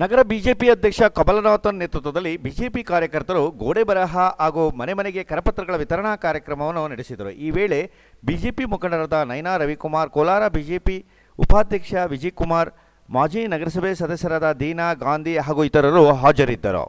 ನಗರ BJP ಅಧ್ಯಕ್ಷ ಕಮಲನಾಥನ್ ನೇತೃತ್ವದಲ್ಲಿ BJP ಕಾರ್ಯಕರ್ತರು ಗೋಡೆ ಬರಹ ಹಾಗೂ ಮನೆ ಮನೆಗೆ ಕರಪತ್ರಗಳ ವಿತರಣಾ ಕಾರ್ಯಕ್ರಮವನ್ನು ನಡೆಸಿದರು. ಈ ವೇಳೆ ಬಿಜೆಪಿ ಮುಖಂಡರಾದ ನಯನಾ ರವಿಕುಮಾರ್, ಕೋಲಾರ ಬಿಜೆಪಿ ಉಪಾಧ್ಯಕ್ಷ ವಿಜಯ್ ಕುಮಾರ್ ಮಾಜಿ ನಗರಸಭೆ ಸದಸ್ಯರಾದ ದೀನಾ ಗಾಂಧಿ ಹಾಗೂ ಇತರರು ಹಾಜರಿದ್ದರು.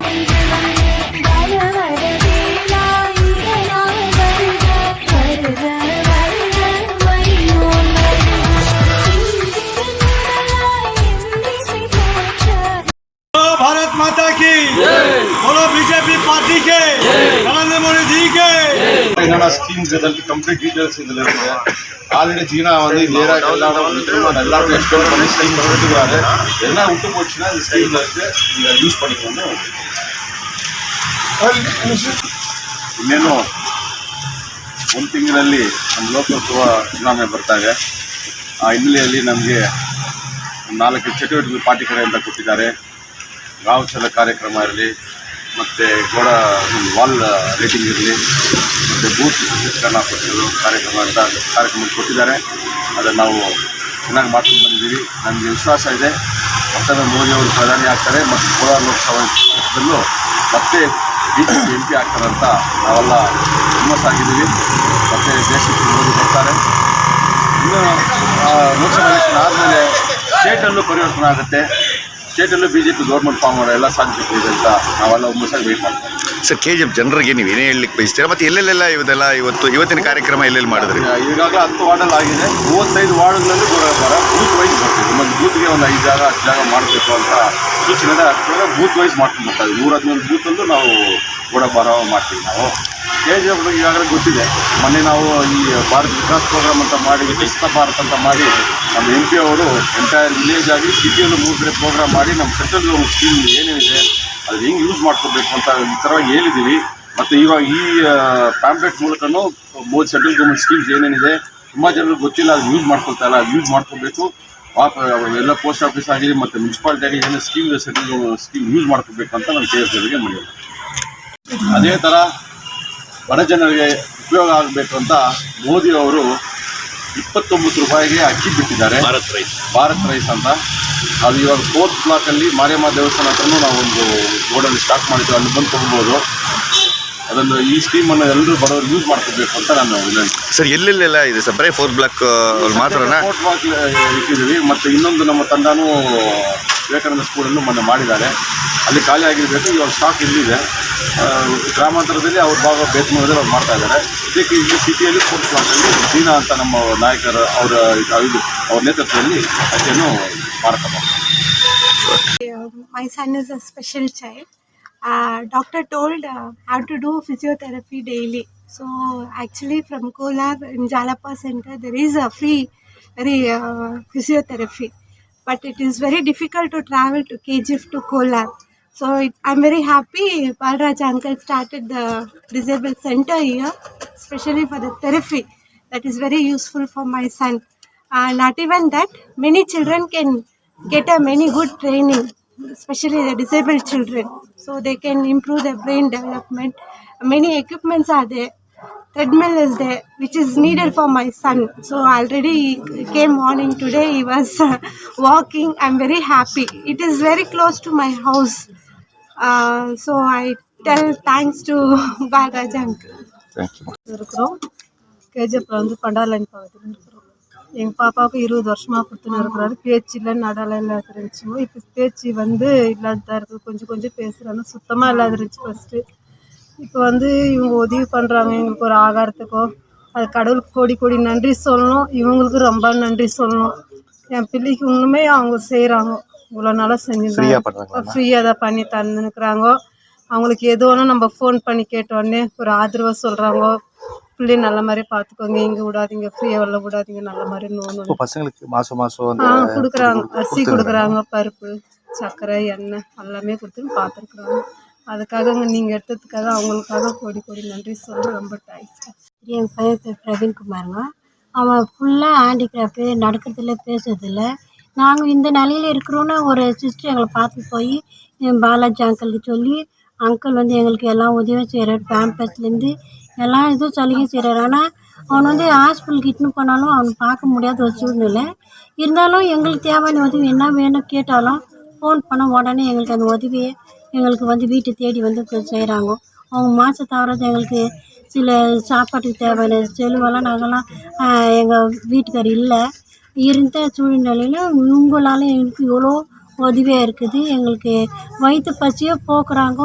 भारत माता की बोलो बीजेपी पार्टी के नरेंद्र मोदी जी के என்னென்ன ஸ்கீம்ஸ் இதற்கு கம்ப்ளீட் டீடைல்ஸ் இதில் இருக்கு ஆல்ரெடி சீனா வந்து நேராக எல்லாரும் எல்லாருக்கும் எக்ஸ்பிளைன் பண்ணி ஸ்கீம் கொடுத்துருக்காரு என்ன விட்டு போச்சுன்னா இந்த ஸ்கீமில் இருக்கு நீங்கள் யூஸ் பண்ணிக்கணும் ಇನ್ನೇನು ಒಂದು ತಿಂಗಳಲ್ಲಿ ನಮ್ಮ ಲೋಕಸಭಾ ಚುನಾವಣೆ ಬರ್ತಾರೆ ಆ ಹಿನ್ನೆಲೆಯಲ್ಲಿ ನಮಗೆ ನಾಲ್ಕು ಚಟುವಟಿಕೆ ಪಾರ್ಟಿ ಕಡೆಯಿಂದ ಕೊಟ್ಟಿದ್ದಾರೆ ಗಾಂವಚಲ ಕಾರ್ಯಕ್ರಮ ಇರಲಿ, ಮತ್ತು ಗೋಡ ವಾಲ್ ರೇಟಿಂಗ್ ಇರಲಿ, ಮತ್ತು ಬೂತ್ ಶಿಕ್ಷಣ ಕೊಟ್ಟಿರೋ ಕಾರ್ಯಕ್ರಮ ಅಂತ ಕಾರ್ಯಕ್ರಮ ಕೊಟ್ಟಿದ್ದಾರೆ. ಅದನ್ನು ನಾವು ಚೆನ್ನಾಗಿ ಮಾಡ್ಕೊಂಡು ಬಂದಿದ್ದೀವಿ. ನನಗೆ ವಿಶ್ವಾಸ ಇದೆ. ಮತ್ತೊಮ್ಮೆ ಮೋದಿ ಅವರು ಪ್ರಧಾನಿ ಆಗ್ತಾರೆ, ಮತ್ತು ಕೋಲಾರ ಲೋಕಸಭಾ ಕ್ಷೇತ್ರದಲ್ಲೂ ಮತ್ತೆ B J P M P ಆಗ್ತಾರೆ ಅಂತ ನಾವೆಲ್ಲ ಹುಮ್ಮಸ್ಸಾಗಿದ್ದೀವಿ ಮತ್ತು ದೇಶಕ್ಕೆ ಮೋದಿ ಬರ್ತಾರೆ. ಇನ್ನು ಲೋಕಸಭಾ ಆದಮೇಲೆ ಸ್ಟೇಟಲ್ಲೂ ಪರಿವರ್ತನೆ ಆಗುತ್ತೆ. ಸ್ಟೇಟಲ್ಲೂ B J P government form ಮಾಡೋ ಎಲ್ಲ ಸಾಧ್ಯತೆ ಇದೆ ಅಂತ. ನಾವೆಲ್ಲ ಹುಮ್ಮಸ್ಸಾಗಿ ವೇಟ್ ಮಾಡ್ತೀವಿ. ಸರ್ ಕೆ ಜಿ ಎಫ್ ಜನರಿಗೆ ನೀವು ಏನೇ ಹೇಳಲಿಕ್ಕೆ ಬಯಸ್ತೀರಾ? ಮತ್ತೆ ಎಲ್ಲೆಲ್ಲೆಲ್ಲ ಇವತ್ತೆಲ್ಲ ಇವತ್ತು ಇವತ್ತಿನ ಕಾರ್ಯಕ್ರಮ ಎಲ್ಲೆಲ್ಲಿ ಮಾಡಿದ್ರಿ? ಈಗಾಗಲೇ ಹತ್ತು ವಾರ್ಡಲ್ಲಿ ಆಗಿದೆ. ಮೂವತ್ತೈದು ವಾರ್ಡ್ಗಳಲ್ಲಿ ಬರ ಬೂತ್ ವೈಸ್ ಬರ್ತೀವಿ ಒಂದು ಬೂತ್ಗೆ ಒಂದು ಐದು ಜಾಗ ಹತ್ತು ಜಾಗ ಮಾಡಬೇಕು ಅಂತ ಸೂಚನೆ ಬೂತ್ ವೈಸ್ ಮಾಡ್ಕೊಂಡು ಬರ್ತಾ ಇದ್ದೀವಿ. ನೂರ ಹದಿನೈದು ಬೂತಲ್ಲೂ ನಾವು ಕೂಡ ಬರೋ ಮಾಡ್ತೀವಿ ನಾವು. ಕೆ ಜಿ ಎಫ್ ಈಗಾಗಲೇ ಗೊತ್ತಿದೆ. ಮೊನ್ನೆ ನಾವು ಈ ಭಾರತ್ ವಿಕಾಸ್ ಪ್ರೋಗ್ರಾಮ್ ಅಂತ ಮಾಡಿ, ವಿಕಸಿತ ಭಾರತ್ ಅಂತ ಮಾಡಿ, ನಮ್ಮ ಎಂ ಪಿ ಅವರು ಎಂಟೈರ್ ವಿಲೇಜ್ ಆಗಿ ಸಿಟಿಯಲ್ಲೂ ಮೂರು ಕಡೆ ಪ್ರೋಗ್ರಾಮ್ ಮಾಡಿ, ನಮ್ಮ ಸೆಂಟ್ರಲ್ ಸ್ಕೀಮ್ ಏನೇನಿದೆ ಅದು ಹೆಂಗೆ ಯೂಸ್ ಮಾಡ್ಕೋಬೇಕು ಅಂತ ಈ ಥರ ಹೇಳಿದ್ದೀವಿ ಮತ್ತು ಇವಾಗ ಈ ಪ್ಯಾಂಪ್ಲೆಟ್ ಮೂಲಕನೂ ಮೋದಿ ಸೆಂಟ್ರಲ್ ಗೌರ್ಮೆಂಟ್ ಸ್ಕೀಮ್ಸ್ ಏನೇನಿದೆ, ತುಂಬ ಜನರಿಗೆ ಗೊತ್ತಿಲ್ಲ ಅದು ಯೂಸ್ ಮಾಡ್ಕೊಳ್ತಾ ಇಲ್ಲ ಯೂಸ್ ಮಾಡ್ಕೋಬೇಕು ಎಲ್ಲ ಪೋಸ್ಟ್ ಆಫೀಸ್ ಆಗಲಿ ಮತ್ತು ಮುನ್ಸಿಪಾಲಿಟಿ ಆಗಲಿ ಏನೇ ಸ್ಕೀಮ್ ಸೆಂಟ್ರಲ್ ಸ್ಕೀಮ್ ಯೂಸ್ ಮಾಡ್ಕೋಬೇಕು ಅಂತ ನಾನು ಕೆ ಎಸ್ ಜನರಿಗೆ ಮಾಡಿದೆ ಅದೇ ಥರ ಬಡ ಜನರಿಗೆ ಉಪಯೋಗ ಆಗಬೇಕು ಅಂತ ಮೋದಿ ಅವರು ಇಪ್ಪತ್ತೊಂಬತ್ತು ರೂಪಾಯಿಗೆ ಅಕ್ಕಿ ಬಿಟ್ಟಿದ್ದಾರೆ. ಭಾರತ್ ರೈಸ್. ಭಾರತ್ ರೈಸ್ ಅಂತ. ಅದು ಇವಾಗ ಫೋರ್ತ್ ಬ್ಲಾಕಲ್ಲಿ ಮಾರಿಯಮ್ಮ ದೇವಸ್ಥಾನ ಹತ್ರನೂ ನಾವು ಒಂದು ಬೋರ್ಡಲ್ಲಿ ಸ್ಟಾಕ್ ಮಾಡಿದ್ದು ಅಲ್ಲಿ ಬಂದು ತೊಗೊಬೋದು ಅದನ್ನು ಈ ಸ್ಕೀಮನ್ನು ಎಲ್ಲರೂ ಬಡವರು ಯೂಸ್ ಮಾಡ್ಕೋಬೇಕು ಅಂತ ನಾನು ವಿನಂತಿ. ಸರ್ ಎಲ್ಲೆಲ್ಲೆಲ್ಲ ಇದೆ? ಸರ್ ಬರೀ ಫೋರ್ತ್ ಬ್ಲಾಕ್ ಮಾತ್ರ ಫೋರ್ತ್ ಬ್ಲಾಕ್ ಇಟ್ಟಿದ್ದೀವಿ. ಮತ್ತು ಇನ್ನೊಂದು ನಮ್ಮ ತಂಡನೂ ವಿವೇಕಾನಂದ ಸ್ಕೂಲನ್ನು ಮೊನ್ನೆ ಮಾಡಿದ್ದಾರೆ. ಅಲ್ಲಿ ಖಾಲಿ ಆಗಿರಬೇಕು. ಇವಾಗ ಸ್ಟಾಕ್ ಇಲ್ಲಿದೆ ಗ್ರಾಮಾಂತರದಲ್ಲಿ ಅವ್ರ ಭಾಗ ಬೇತ್ಮೂರದಲ್ಲಿ ಅವ್ರು ಮಾಡ್ತಾ ಇದ್ದಾರೆ ಇದಕ್ಕೆ ಇಲ್ಲಿ ಸಿಟಿಯಲ್ಲಿ ಫೋರ್ತ್ ಬ್ಲಾಕಲ್ಲಿ ದೀನಾ ಅಂತ ನಮ್ಮ ನಾಯಕರ ಅವರ ಇದು ಅವ್ರ ನೇತೃತ್ವದಲ್ಲಿ ಮಾರಾಟ ಮಾಡ್ತಾರೆ my son is a special child. Uh, doctor told uh, how to do physiotherapy daily. So actually, from Kolar in Jalapa Center, there is a free, very uh, physiotherapy, but it is very difficult to travel to KGF to Kolar. So it, I'm very happy. Balraj uncle started the disabled center here, especially for the therapy. That is very useful for my son. Uh, not even that, many children can get a many good training, especially the disabled children, so they can improve their brain development. Many equipments are there. treadmill is there which is needed for my son so already came morning today he was uh, walking i'm very happy it is very close to my house uh, so i tell thanks to balraj uncle இருக்கிறோம் கேஜிஎஃப்ல வந்து பண்டாலைன் பாவத்தில் இருக்கிறோம் எங்கள் பாப்பாவுக்கு இருபது வருஷமாக கொடுத்துன்னு இருக்கிறாரு பேச்சு இல்லை நடலை இல்லாத இருந்துச்சுமோ இப்போ பேச்சு வந்து இல்லாததாக இருக்குது கொஞ்சம் கொஞ்சம் பேசுகிறாங்க சுத்தமாக இல்லாத இருந்துச்சு ஃபஸ்ட்டு இப்போ வந்து இவங்க உதவி பண்ணுறாங்க எங்களுக்கு ஒரு ஆகாரத்துக்கோ அது கடவுளுக்கு கோடி கோடி நன்றி சொல்லணும். இவங்களுக்கு ரொம்ப நன்றி சொல்லணும். என் பிள்ளைக்கு இன்னுமே அவங்க செய்கிறாங்க இவ்வளோ நாளாக செஞ்சுருந்தாங்க ஃப்ரீயாக தான் பண்ணி தந்துனுக்குறாங்க அவங்களுக்கு எது வேணும் நம்ம ஃபோன் பண்ணி கேட்டோடனே ஒரு ஆதரவாக சொல்கிறாங்க பிள்ளை நல்ல மாதிரி பார்த்துக்கோங்க இங்கே விடாதீங்க. ஃப்ரீயாக வெளில விடாதீங்க. நல்ல மாதிரி நோன்னு பசங்களுக்கு மாசம் மாசம் ஆ கொடுக்குறாங்க. அரிசி கொடுக்குறாங்க. பருப்பு சர்க்கரை எண்ணெய் எல்லாமே கொடுத்து பார்த்துருக்குறாங்க அதுக்காக நீங்கள் எடுத்ததுக்காக அவங்களுக்காக கோடி கோடி நன்றி சொல்லி ரொம்ப தேங்க்ஸ் என் பையன் பேர் பிரவீன்குமாருங்க அவன் ஃபுல்லாக ஹேண்டிகிராஃப்டு நடக்கிறதில்ல பேசுறதில்ல நாங்கள் இந்த நிலையில் இருக்கிறோன்னு ஒரு சிஸ்டர் எங்களை பார்த்து போய் என் பாலாஜி அங்கிளுக்கு சொல்லி அங்கிள் வந்து எங்களுக்கு எல்லாம் உதவியும் செய்கிறார் பேம்பர்ஸ்லேருந்து எல்லாம் இதுவும் சலுகையும் செய்கிறார் ஆனால் அவன் வந்து ஹாஸ்பிட்டலுக்கு இட்டுன்னு போனாலும் அவனை பார்க்க முடியாத ஒரு சூழ்நிலை. இருந்தாலும் எங்களுக்கு தேவையான உதவி என்ன வேணும் கேட்டாலும் ஃபோன் பண்ண உடனே எங்களுக்கு அந்த உதவியை எங்களுக்கு வந்து வீட்டை தேடி வந்து செய்கிறாங்க அவங்க மாதம் தவறது எங்களுக்கு சில சாப்பாட்டுக்கு தேவையான செலவெல்லாம் நாங்கள்லாம் எங்கள் வீட்டுக்கார் இல்லை. இருந்த சூழ்நிலையில் உங்களால் எங்களுக்கு இவ்வளோ உதவியாக இருக்குது. எங்களுக்கு வயிற்று பசியோ போக்குறாங்க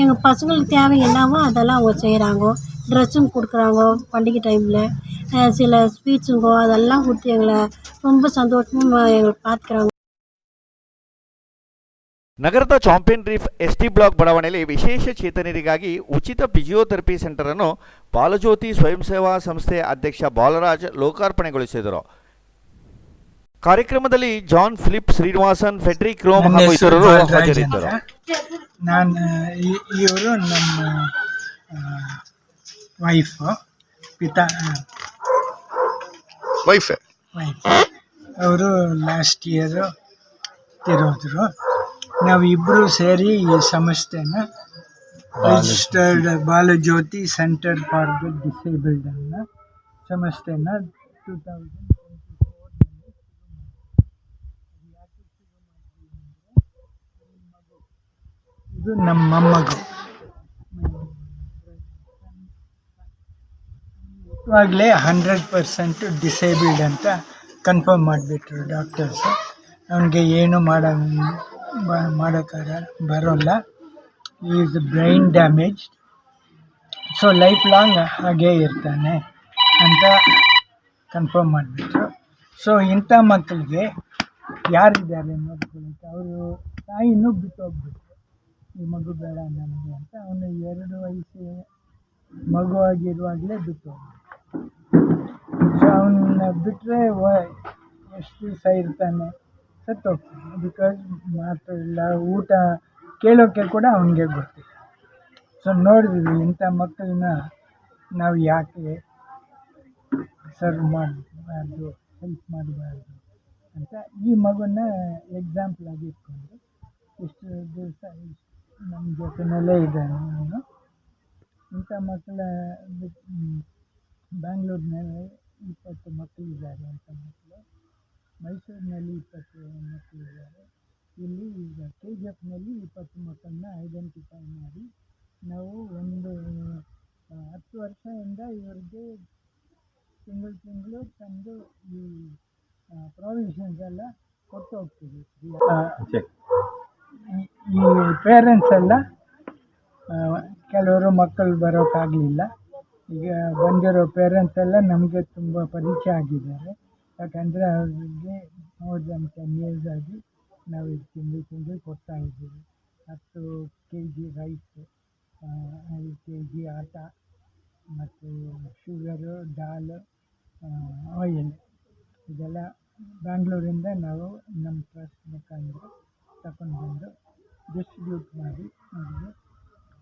எங்கள் பசங்களுக்கு தேவை என்னவோ அதெல்லாம் அவங்க செய்கிறாங்க ட்ரெஸ்ஸும் கொடுக்குறாங்க பண்டிகை டைமில் சில ஸ்வீட்ஸுங்கோ அதெல்லாம் கொடுத்து எங்களை ரொம்ப சந்தோஷமாக எங்களை பார்த்துக்குறாங்க ನಗರದ Champion Reef S T block ಬಡಾವಣೆಯಲ್ಲಿ ವಿಶೇಷ ಚೇತನರಿಗಾಗಿ ಉಚಿತ ಫಿಸಿಯೋಥೆರಪಿ ಸೆಂಟರನ್ನು ಬಾಲಜ್ಯೋತಿ ಸ್ವಯಂ ಸೇವಾ ಸಂಸ್ಥೆ ಅಧ್ಯಕ್ಷ ಬಾಲರಾಜ್ ಲೋಕಾರ್ಪಣೆಗೊಳಿಸಿದರು. ಕಾರ್ಯಕ್ರಮದಲ್ಲಿ John Philip Srinivasan Fedrick Rome ಹಾಗೂ ಇತರರು ಹಾಜರಿದ್ದರು. ನಾನು ಇವರು ನಮ್ಮ ವೈಫು ಪಿತಾ ವೈಫ್ ಅವರು ಲಾಸ್ಟ್ ಇಯರು ತಿರೋದ್ರು. ನಾವಿಬ್ಬರು ಸೇರಿ ಈ ಸಂಸ್ಥೆನ registered Balajyothi centre for the disabled ಅನ್ನೋ ಸಂಸ್ಥೆನ ಟೂ ತೌಸಂಡ್ ಇದು ನಮ್ಮ ಮೊಮ್ಮಗು. ಇವಾಗಲೇ ಹಂಡ್ರೆಡ್ ಪರ್ಸೆಂಟ್ ಡಿಸೇಬಲ್ಡ್ ಅಂತ ಕನ್ಫರ್ಮ್ ಮಾಡಿಬಿಟ್ರು ಡಾಕ್ಟರ್ಸು ಅವನಿಗೆ ಏನು ಮಾಡೋ ಮಾಡೋಕ್ಕಾಗ ಬರೋಲ್ಲ. Is brain damage so lifelong ಹಾಗೇ ಇರ್ತಾನೆ ಅಂತ ಕನ್ಫರ್ಮ್ ಮಾಡಿಬಿಟ್ರು. ಸೊ ಇಂಥ ಮಕ್ಕಳಿಗೆ ಯಾರಿದ್ದಾರೆ ನೋಡ್ಕೊಳ್ಳೋಕ್ಕೆ ಅವರು ತಾಯಿನೂ ಬಿಟ್ಟು ಹೋಗ್ಬಿಟ್ರು. ಈ ಮಗು ಬೇಡ ನನಗೆ ಅಂತ ಅವನು ಎರಡು ವಯಸ್ಸು ಮಗುವಾಗಿರುವಾಗಲೇ ಬಿಟ್ಟು ಹೋಗ್ಬಿಟ್ರು. ಸೊ ಅವನ್ನ ಬಿಟ್ಟರೆ ಎಷ್ಟು ದಿವಸ ಇರ್ತಾನೆ? ಸತ್ತೋಗ್ತಾನೆ ಬಿಕಾಸ್ ಮಾತು ಇಲ್ಲ, ಊಟ ಕೇಳೋಕ್ಕೆ ಕೂಡ ಅವನಿಗೆ ಗೊತ್ತಿಲ್ಲ. ಸೊ ನೋಡಿದ್ವಿ, ಇಂಥ ಮಕ್ಕಳನ್ನ ನಾವು ಯಾಕೆ ಸರ್ವ್ ಮಾಡಬಾರ್ದು ಹೆಲ್ಪ್ ಮಾಡಬಾರ್ದು ಅಂತ ಈ ಮಗುನ ಎಕ್ಸಾಂಪಲ್ ಆಗಿ ಇಟ್ಕೊಂಡು ಇಷ್ಟು ದಿವಸ ನಮ್ಮ ಜೊತೆಯಲ್ಲೇ ಇದ್ದಾನೆ ನಾನು ಇಂಥ ಮಕ್ಕಳ ಬ್ಯಾಂಗ್ಳೂರಿನಲ್ಲಿ ಇಪ್ಪತ್ತು ಮಕ್ಕಳಿದ್ದಾರೆ ಅಂತ ಮಕ್ಕಳು. ಮೈಸೂರಿನಲ್ಲಿ ಇಪ್ಪತ್ತು ಮಕ್ಕಳು ಇದ್ದಾರೆ. ಇಲ್ಲಿ ಈಗ ಕೆ ಜಿ ಎಫ್ನಲ್ಲಿ ಇಪ್ಪತ್ತು ಮಕ್ಕಳನ್ನ ಐಡೆಂಟಿಫೈ ಮಾಡಿ ನಾವು ಒಂದು ಹತ್ತು ವರ್ಷದಿಂದ ಇವ್ರಿಗೆ ತಿಂಗಳು ತಿಂಗಳು ತಂದು ಈ ಪ್ರಾವಿಷನ್ಸ್ ಎಲ್ಲ ಕೊಟ್ಟು ಹೋಗ್ತೀವಿ. ಈ- ಈ ಪೇರೆಂಟ್ಸ್ ಎಲ್ಲ ಕೆಲವರು ಮಕ್ಕಳು ಬರೋಕ್ಕಾಗಲಿಲ್ಲ. ಈಗ ಬಂದಿರೋ ಪೇರೆಂಟ್ಸ್ ಎಲ್ಲ ನಮಗೆ ತುಂಬ ಪರಿಚಯ ಆಗಿದ್ದಾರೆ. ಯಾಕಂದರೆ ಅವ್ರಿಗೆ ಟೆನ್ ಇಯರ್ಸ್ ಆಗಿ ನಾವು ಇದು ತಿಂಡಿ ತಿಂಡಿ ಕೊಡ್ತಾ ಇದ್ದೀವಿ. ಹತ್ತು ಕೆ ಜಿ ರೈಸು ಐದು ಕೆ ಜಿ ಆಟ, ಮತ್ತು ಶುಗರು ದಾಲ್ ಆಯಿಲ್ ಇದೆಲ್ಲ ಬ್ಯಾಂಗ್ಳೂರಿಂದ ನಾವು ನಮ್ಮ ಟ್ರಸ್ಟ್ ಮುಖಾಂತರ ತಗೊಂಡು ಬಂದು ಡಿಸ್ಟ್ರಿಬ್ಯೂಟ್ ಮಾಡಿ ಅವ್ರಿಗೆ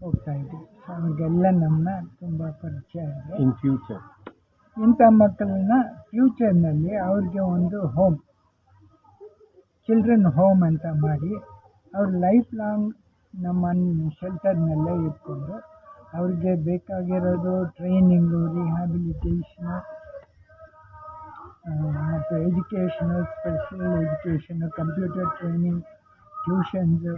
ಹೋಗ್ತಾ ಇದ್ದೀವಿ. ಅವ್ರಿಗೆಲ್ಲ ನಮ್ಮ ತುಂಬ ಪರಿಚಯ ಇದೆ. ಇನ್ ಫ್ಯೂಚರ್ ಇಂಥ ಮಕ್ಕಳನ್ನ ಫ್ಯೂಚರ್ನಲ್ಲಿ ಅವ್ರಿಗೆ ಒಂದು ಹೋಮ್ ಚಿಲ್ಡ್ರನ್ ಹೋಮ್ ಅಂತ ಮಾಡಿ ಅವ್ರ ಲೈಫ್ ಲಾಂಗ್ ನಮ್ಮ ಶೆಲ್ಟರ್ನಲ್ಲೇ ಇಟ್ಕೊಂಡು ಅವ್ರಿಗೆ ಬೇಕಾಗಿರೋದು ಟ್ರೈನಿಂಗು ರಿಹ್ಯಾಬಿಲಿಟೇಷನು ಮತ್ತು education special education computer training tuitions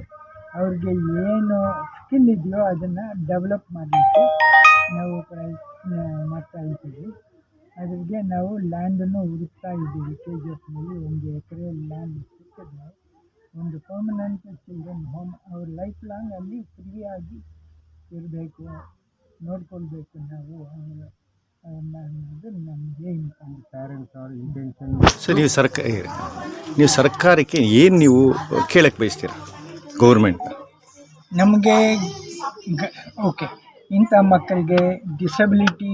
ಅವ್ರಿಗೆ ಏನು ಸ್ಕಿಲ್ ಇದೆಯೋ ಅದನ್ನು ಡೆವಲಪ್ ಮಾಡಲಿಕ್ಕೆ ನಾವು ಪ್ರಯತ್ನ ಮಾಡ್ತಾ ಅದ್ರಿಗೆ ನಾವು ಲ್ಯಾಂಡನ್ನು ಹುಡುಕ್ತಾ ಇದ್ದೀವಿ. ಕೆ ಜಿ ಎಫ್ನಲ್ಲಿ ಒಂದು ಎಕರೆ ಲ್ಯಾಂಡ್ ಸಿಕ್ಕಿದ್ರೆ ಒಂದು ಪರ್ಮನೆಂಟ್ ಚಿಲ್ಡ್ರನ್ ಹೋಮ್ ಅವ್ರ ಲೈಫ್ ಲಾಂಗ್ ಅಲ್ಲಿ ಫ್ರೀಯಾಗಿ ಇರಬೇಕು. ನೋಡ್ಕೊಳ್ಬೇಕು ನಾವು ಅನ್ನೋದು ನಮಗೆ ಪ್ಯಾರೆಂಟ್ಸ್ ಅವ್ರ ಇಂಟೆನ್ಷನ್ ಸರ್ ನೀವು ಸರ್ಕಾರ ನೀವು ಸರ್ಕಾರಕ್ಕೆ ಏನು ನೀವು ಕೇಳಕ್ಕೆ ಬಯಸ್ತೀರಾ? ಗೌರ್ಮೆಂಟ್ ನಮಗೆ ಗ ಓಕೆ ಇಂಥ ಮಕ್ಕಳಿಗೆ ಡಿಸಬಿಲಿಟಿ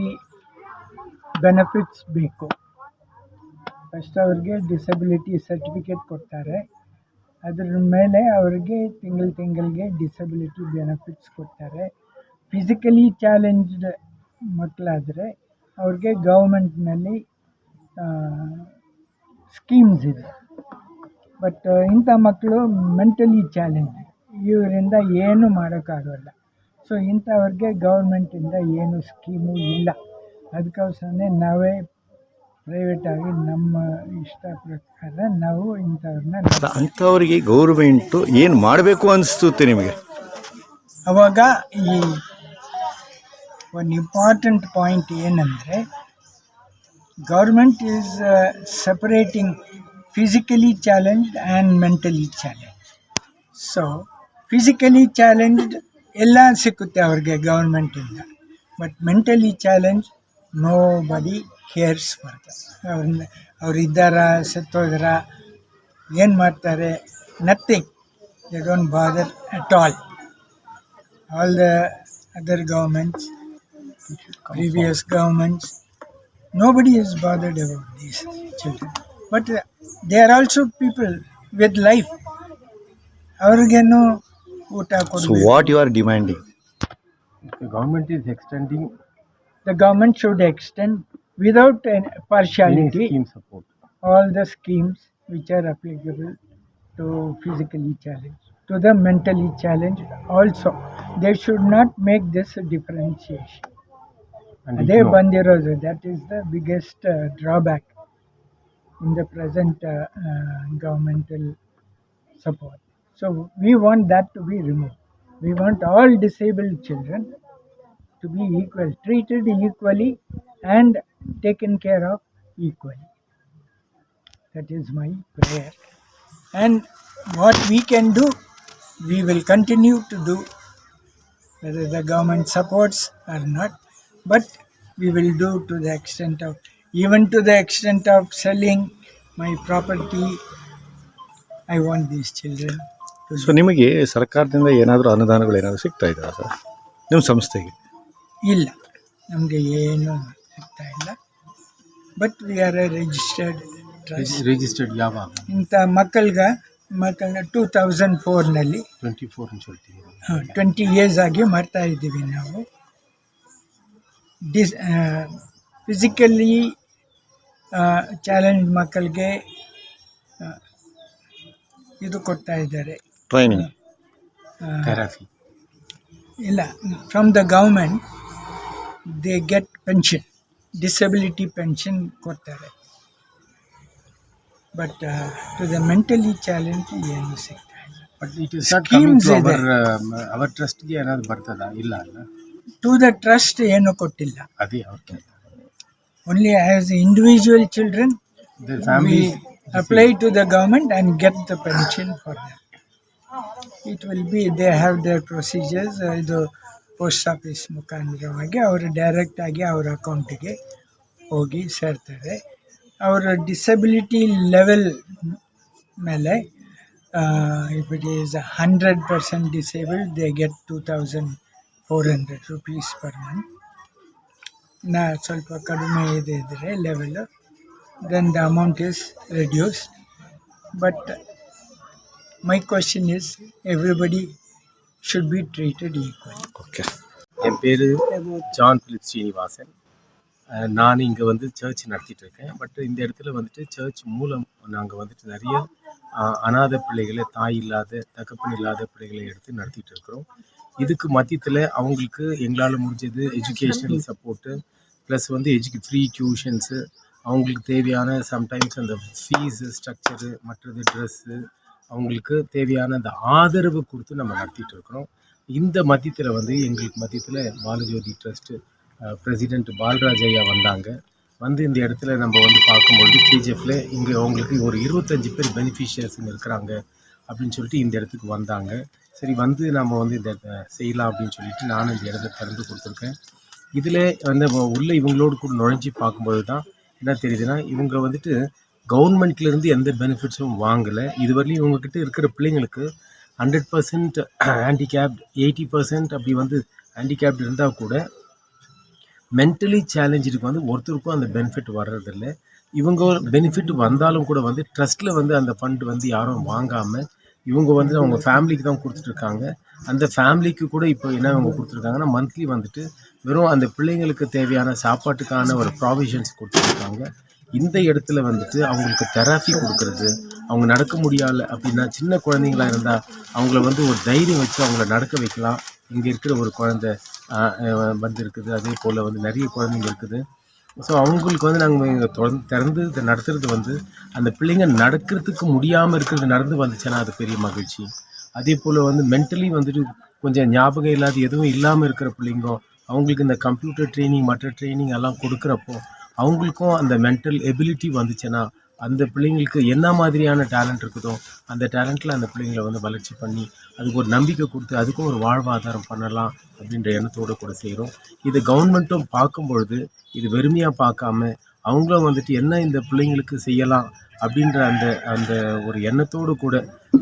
ಬೆನಿಫಿಟ್ಸ್ ಬೇಕು. ಫಸ್ಟ್ ಅವ್ರಿಗೆ ಡಿಸಬಿಲಿಟಿ ಸರ್ಟಿಫಿಕೇಟ್ ಕೊಡ್ತಾರೆ. ಅದ್ರ ಮೇಲೆ ಅವ್ರಿಗೆ ತಿಂಗಳು ತಿಂಗಳಿಗೆ ಡಿಸಬಿಲಿಟಿ ಬೆನಿಫಿಟ್ಸ್ ಕೊಡ್ತಾರೆ. ಫಿಸಿಕಲಿ ಚಾಲೆಂಜ್ಡ್ ಮಕ್ಕಳಾದರೆ ಅವ್ರಿಗೆ ಗೌರ್ಮೆಂಟ್ನಲ್ಲಿ ಸ್ಕೀಮ್ಸ್ ಇದೆ. ಬಟ್ ಇಂಥ ಮಕ್ಕಳು ಮೆಂಟಲಿ ಚಾಲೆಂಜ್ ಇವರಿಂದ ಏನೂ ಮಾಡೋಕ್ಕಾಗಲ್ಲ. ಸೊ ಇಂಥವ್ರಿಗೆ ಗೌರ್ಮೆಂಟಿಂದ ಏನು ಸ್ಕೀಮು ಇಲ್ಲ. ಅದಕ್ಕೋಸ್ಕರನೇ ನಾವೇ ಪ್ರೈವೇಟಾಗಿ ನಮ್ಮ ಇಷ್ಟ ಪ್ರಕಾರ ನಾವು ಇಂಥವ್ರನ್ನ ಅಂಥವ್ರಿಗೆ ಗೌರ್ಮೆಂಟು ಏನು ಮಾಡಬೇಕು ಅನಿಸ್ತುತ್ತೆ ನಿಮಗೆ? ಅವಾಗ ಈ ಒಂದು ಇಂಪಾರ್ಟೆಂಟ್ ಪಾಯಿಂಟ್ ಏನಂದರೆ government is separating physically challenged and mentally challenge so physically challenged ಎಲ್ಲ ಸಿಕ್ಕುತ್ತೆ ಅವ್ರಿಗೆ ಗೌರ್ಮೆಂಟಿಂದ but mentally challenge ನೋ ಬಡಿ ಕೇರ್ಸ್ ಫಾರ್ ಅವ್ರನ್ನ ಅವ್ರು ಇದ್ದಾರ ಸತ್ತೋದ್ರ ಏನು ಮಾಡ್ತಾರೆ nothing they don't bother at all all the other governments, previous governments, nobody is bothered about these children. But uh, they are also people with life. ಅವ್ರಿಗೇನು ಊಟ so ಕೊಡಬೇಕು what you are demanding The government is extending the government should extend without any partiality all the schemes which are applicable to physically challenged, to the mentally challenged also. They should not make this differentiation. They bandirosa, that is the biggest uh, drawback in the present uh, uh, governmental support. So we want that to be removed. We want all disabled children to be equal, treated equally and taken care of equally. That is my prayer. And what we can do, we will continue to do, whether the government supports or not, but we will do to the extent of, even to the extent of selling my property. I want these children to so ನಿಮಗೆ ಸರ್ಕಾರದಿಂದ ಏನಾದರೂ ಅನುದಾನಗಳು ಏನಾದರೂ ಸಿಗ್ತಾ ಇದ್ದಾರಾ sir ನಿಮ್ಮ ಸಂಸ್ಥೆಗೆ ಇಲ್ಲ. ನಮಗೆ ಏನು ಆಗ್ತಾ ಇಲ್ಲ. But we are a registered registered Registered ಯಾವಾಗ? ಇಂಥ ಮಕ್ಕಳಿಗೆ ಮಕ್ಕಳನ್ನ ಟೂ ತೌಸಂಡ್ ಫೋರ್ನಲ್ಲಿ ಟ್ವೆಂಟಿ ಫೋರ್ ಅಂತ ಹೇಳ್ತೀವಿ. ಟ್ವೆಂಟಿ ಇಯರ್ಸ್ ಆಗಿ ಮಾಡ್ತಾ ಇದ್ದೀವಿ ನಾವು. ಡಿಸ್ ಫಿಸಿಕಲಿ ಚಾಲೆಂಜ್ ಮಕ್ಕಳಿಗೆ ಇದು ಕೊಡ್ತಾ ಇದ್ದಾರೆ. ಟ್ರೈನಿಂಗ್ ಥೆರಪಿ ಇಲ್ಲ from the government they get pension disability pension ಕೊಡ್ತಾರೆ. But to the mentally challenge ಏನು ಸಿಗ್ತಾ ಇಲ್ಲ. ಬಟ್ ಇಟ್ ಇಸ್ ಟು ಇದೆ. ಅವರ್ ಟ್ರಸ್ಟ್ಗೆ ಏನಾದ್ರು ಬರ್ತದ? ಇಲ್ಲ ಅಲ್ಲ? ಟು ದ ಟ್ರಸ್ಟ್ ಏನು ಕೊಟ್ಟಿಲ್ಲ. ಅದೇ ಅವ್ರ ಕೆಲಸ only as individual children their we the apply to the government and get the pension for them. It will be, they have their procedures, uh, ಇದು ಪೋಸ್ಟ್ ಆಫೀಸ್ ಮುಖಾಂತರವಾಗಿ ಅವರು ಡೈರೆಕ್ಟಾಗಿ ಅವರ ಅಕೌಂಟಿಗೆ ಹೋಗಿ ಸೇರ್ತಾರೆ. ಅವರ ಡಿಸಬಿಲಿಟಿ ಲೆವೆಲ್ ಮೇಲೆ if it is hundred percent disable they get two thousand four hundred rupees per month ನಾ ಸ್ವಲ್ಪ ಕಡಿಮೆ ಇದೆ ಇದ್ದರೆ level then the amount is reduce but my question is everybody should be treated equally. Okay என் பேர் John Philip Srinivasan நான் இங்கே வந்து search நடத்திட்டு இருக்கேன். பட் இந்த இடத்துல வந்துட்டு சர்ச் மூலம் நாங்கள் வந்துட்டு நிறைய அனாதை பிள்ளைகளை தாய் இல்லாத தகப்பன் இல்லாத பிள்ளைகளை எடுத்து நடத்திட்டு இருக்கிறோம். இதுக்கு மத்தியத்தில் அவங்களுக்கு எங்களால் முடிஞ்சது எஜுகேஷனல் சப்போர்ட்டு ப்ளஸ் வந்து எஜுகே ஃப்ரீ டியூஷன்ஸு அவங்களுக்கு தேவையான சம்டைம்ஸ் அந்த ஃபீஸு ஸ்ட்ரக்சரு மற்றது ட்ரெஸ்ஸு அவங்களுக்கு தேவையான அந்த ஆதரவு கொடுத்து நம்ம நடத்திட்டு இருக்கிறோம். இந்த மத்தியத்தில் வந்து எங்களுக்கு மத்தியத்தில் பாலஜோதி ட்ரஸ்ட்டு பிரசிடெண்ட் பால்ராஜ் ஐயா வந்தாங்க. வந்து இந்த இடத்துல நம்ம வந்து பார்க்கும்பொழுது கேஜிஎஃப்ல இங்கே அவங்களுக்கு ஒரு இருபத்தஞ்சு பேர் பெனிஃபிஷியர்ஸுங்க இருக்கிறாங்க அப்படின்னு சொல்லிட்டு இந்த இடத்துக்கு வந்தாங்க. சரி வந்து நம்ம வந்து இந்த செய்யலாம் அப்படின்னு சொல்லிட்டு நானும் இந்த இடத்த திறந்து கொடுத்துருக்கேன். இதில் வந்து உள்ள இவங்களோடு கூட நுழைஞ்சு பார்க்கும்போது தான் என்ன தெரியுதுன்னா இவங்க வந்துட்டு கவர்மெண்ட்லேருந்து எந்த பெனிஃபிட்ஸும் வாங்கலை. இதுவரையிலும் இவங்கக்கிட்ட இருக்கிற பிள்ளைங்களுக்கு hundred percent handicapped eighty percent அப்படி வந்து ஹேண்டிகேப்ட் இருந்தால் கூட மென்டலி சேலஞ்சுக்கு வந்து ஒருத்தருக்கும் அந்த பெனிஃபிட் வர்றதில்ல. இவங்க பெனிஃபிட் வந்தாலும் கூட வந்து ட்ரஸ்ட்டில் வந்து அந்த ஃபண்ட் வந்து யாரும் வாங்காமல் இவங்க வந்து அவங்க ஃபேமிலிக்கு தான் கொடுத்துட்ருக்காங்க. அந்த ஃபேமிலிக்கு கூட இப்போ என்ன அவங்க கொடுத்துருக்காங்கன்னா மந்த்லி வந்துட்டு வெறும் அந்த பிள்ளைங்களுக்கு தேவையான சாப்பாட்டுக்கான ஒரு ப்ராவிஷன்ஸ் கொடுத்துருக்காங்க இந்த இடத்துல வந்துட்டு அவங்களுக்கு தெராஃபி கொடுக்கறது அவங்க நடக்க முடியல அப்படின்னா சின்ன குழந்தைங்களா இருந்தால் அவங்கள வந்து ஒரு தைரியம் வச்சு அவங்கள நடக்க வைக்கலாம். இங்கே இருக்கிற ஒரு குழந்தை வந்துருக்குது வந்து இருக்குது. அதே போல் வந்து நிறைய குழந்தைங்க இருக்குது. ஸோ அவங்களுக்கு வந்து நாங்கள் தொடர்ந்து திறந்து இதை நடத்துறது வந்து அந்த பிள்ளைங்க நடக்கிறதுக்கு முடியாமல் இருக்கிறது நடந்து வந்துச்சுன்னா அது பெரிய மகிழ்ச்சி. அதே போல் வந்து மென்டலி வந்துட்டு கொஞ்சம் ஞாபகம் இல்லாத எதுவும் இல்லாமல் இருக்கிற பிள்ளைங்க அவங்களுக்கு இந்த கம்ப்யூட்டர் ட்ரைனிங் மற்ற ட்ரைனிங் எல்லாம் கொடுக்குறப்போ அவங்களுக்கும் அந்த மென்டல் எபிலிட்டி வந்துச்சுன்னா அந்த பிள்ளைங்களுக்கு என்ன மாதிரியான டேலண்ட் இருக்குதோ அந்த டேலண்ட்டில் அந்த பிள்ளைங்களை வந்து வளர்ச்சி பண்ணி அதுக்கு ஒரு நம்பிக்கை கொடுத்து அதுக்கும் ஒரு வாழ்வாதாரம் பண்ணலாம் அப்படின்ற எண்ணத்தோடு கூட செய்கிறோம் இது கவர்மெண்ட்டும் பார்க்கும் பொழுது இது வெறுமையாக பார்க்காம அவங்களும் வந்துட்டு என்ன இந்த பிள்ளைங்களுக்கு செய்யலாம் அப்படின்ற அந்த அந்த ஒரு எண்ணத்தோடு கூட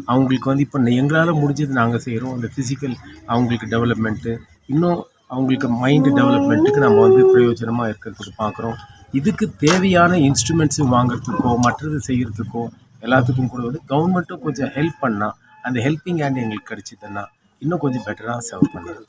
அவங்களுக்கு வந்து இப்போ எங்களால் முடிஞ்சது நாங்கள் செய்கிறோம் அந்த ஃபிசிக்கல் அவங்களுக்கு டெவலப்மெண்ட்டு இன்னும் அவங்களுக்கு மைண்டு டெவலப்மெண்ட்டுக்கு நம்ம வந்து பிரயோஜனமாக இருக்கிறதுக்கு பார்க்குறோம். இதுக்கு தேவையான இன்ஸ்ட்ருமெண்ட்ஸும் வாங்குறதுக்கோ மற்றது செய்கிறதுக்கோ எல்லாத்துக்கும் கூட வந்து கவர்மெண்ட்டும் கொஞ்சம் ஹெல்ப் பண்ணால் அந்த ஹெல்ப்பிங் ஹேண்ட் எங்களுக்கு கிடச்சிதுன்னா இன்னும் கொஞ்சம் பெட்டராக சர்வ் பண்ணுறது